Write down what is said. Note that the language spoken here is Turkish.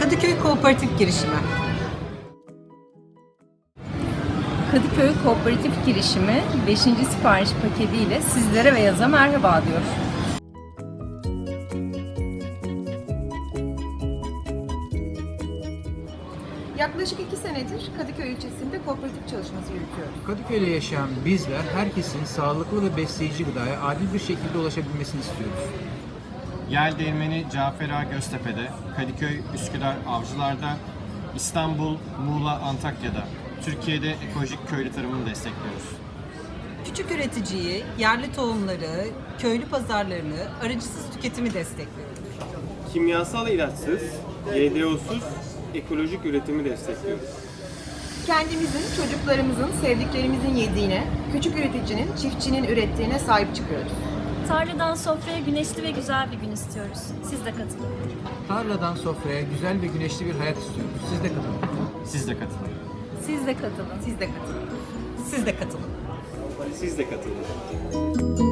Kadıköy Kooperatif Girişimi. Kadıköy Kooperatif Girişimi 5. sipariş paketiyle sizlere ve yaza merhaba diyor. Yaklaşık iki senedir Kadıköy ilçesinde kooperatif çalışması yürütüyoruz. Kadıköy'de yaşayan bizler herkesin sağlıklı ve besleyici gıdaya adil bir şekilde ulaşabilmesini istiyoruz. Yel Değirmeni Cafer Ağa Göztepe'de, Kadıköy, Üsküdar, Avcılar'da, İstanbul, Muğla, Antakya'da, Türkiye'de ekolojik köylü tarımını destekliyoruz. Küçük üreticiyi, yerli tohumları, köylü pazarlarını, aracısız tüketimi destekliyoruz. kimyasal ilaçsız, GDO'suz ekolojik üretimi destekliyoruz. Kendimizin, çocuklarımızın, sevdiklerimizin yediğine, küçük üreticinin, çiftçinin ürettiğine sahip çıkıyoruz. Tarladan sofraya güneşli ve güzel bir gün istiyoruz. Siz de katılın. Tarladan sofraya güzel ve güneşli bir hayat istiyoruz. Siz de katılın. Siz de katılın. Siz de katılın. Siz de katılın. Siz de katılın. Siz de katılın.